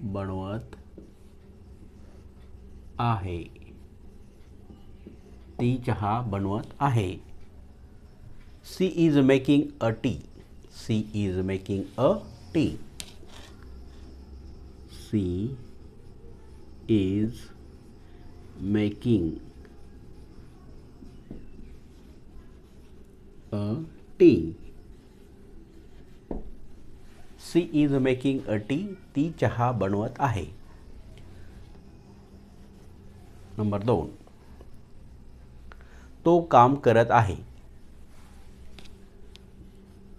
बनवत आहे. ती चहा बनवत आहे. She is making a tea. She is making a tea. She is making a tea. She is making a tea ती चहा बनवत आहे. नंबर दोन. तो काम करत आहे.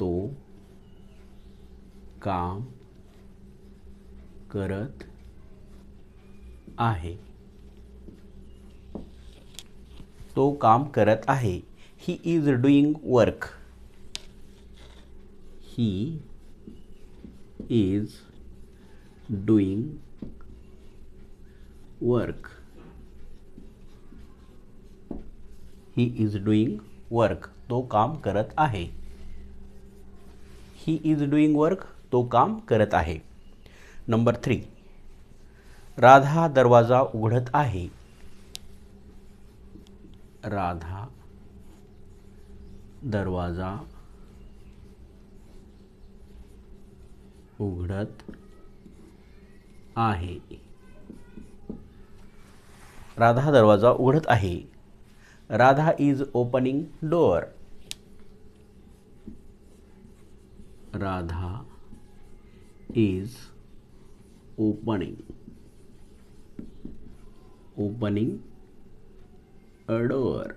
तो काम करत आहे. तो काम करत आहे. He is doing work he is doing work. He is doing work. तो काम करत आहे. ही इज डुईंग वर्क तो काम करत आहे. नंबर थ्री राधा दरवाजा उघडत आहे. राधा दरवाजा उघडत आहे. राधा दरवाज़ा उघडत आहे. Radha is opening door Radha is opening opening a door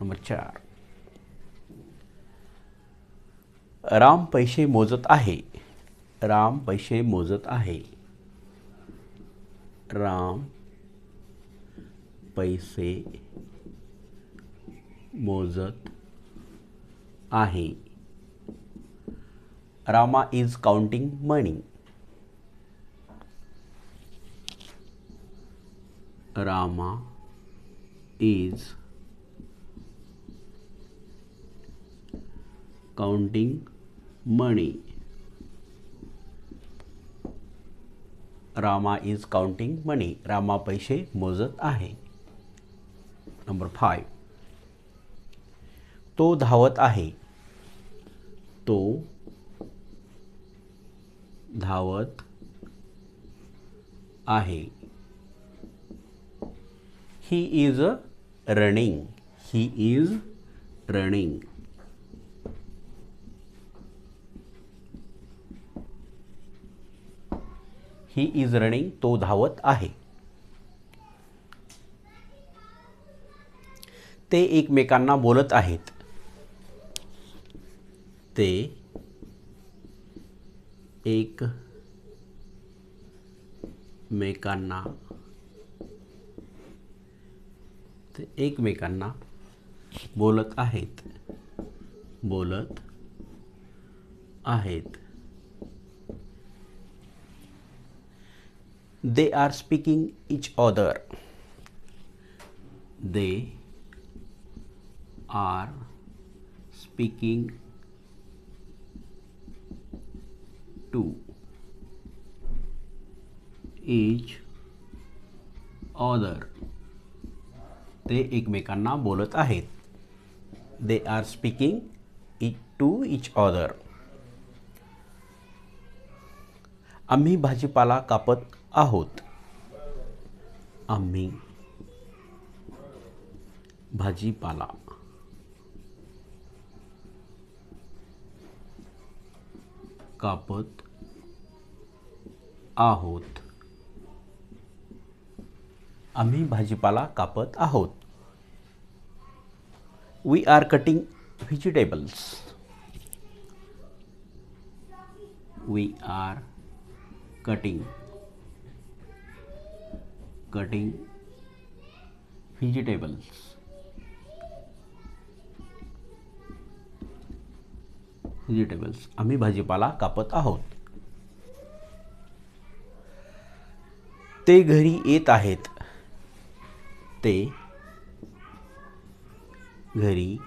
number चार. राम पैसे मोजत आहे. राम पैसे मोजत आहे. राम पैसे मोजत आहे. Rama is counting money Rama is counting money. Rama is counting money Rama पैसे मोजत आहे. नंबर फाय तो धावत आहे. तो धावत आहे. He is running he is running he is running तो धावत आहे. ते एकमेकांना बोलत आहेत. ते एक मेकांना ते एकमेकांना बोलत आहेत. बोलत आहेत. They are speaking each other they are speaking to each other ते एकमेकांना बोलत आहेत they are speaking each to each other आम्ही भाजीपाला कापत आहोत. आम्ही भाजीपाला. कापत आहोत. आम्ही भाजीपाला कापत आहोत. We R cutting vegetables we R cutting cutting vegetables. Vegetables आम्ही भाजीपाला कापत आहोत. ते घरी येत आहेत. ते घरी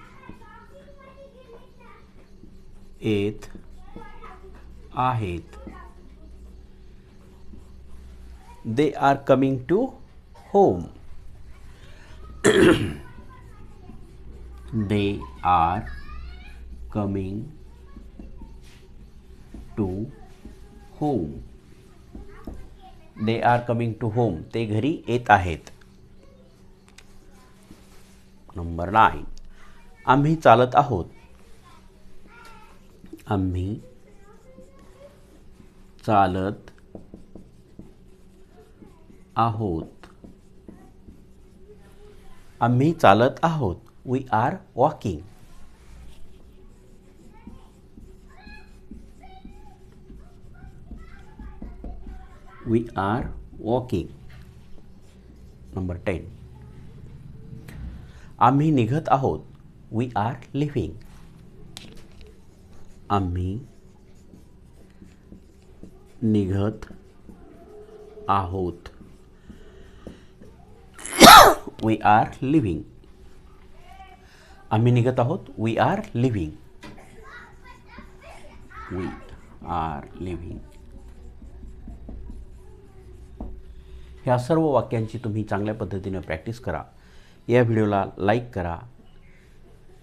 येत आहेत. They are coming to home they are coming to home they are coming to home ते घरी येत आहेत. नंबर नाईन आम्ही चालत आहोत. आम्ही चालत आहोत. आम्ही चालत आहोत. We are walking we are walking number ten आम्ही निघत आहोत. वी आर लिव्हिंग आम्ही निघत आहोत. वी आर लिव्हिंग आम्ही निघत आहोत. We are living we are living ह्या सर्व वाक्यांची तुम्ही चांगल्या पद्धतीने प्रॅक्टिस करा. या व्हिडिओला लाईक करा.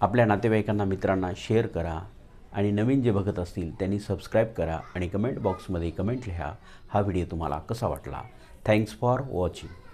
आपल्या नातेवाईकांना मित्रांना शेअर करा. आणि नवीन जे बघत असतील त्यांनी सबस्क्राईब करा आणि कमेंट बॉक्समध्ये कमेंट लिहा. हा व्हिडिओ तुम्हाला कसा वाटला? Thanks for watching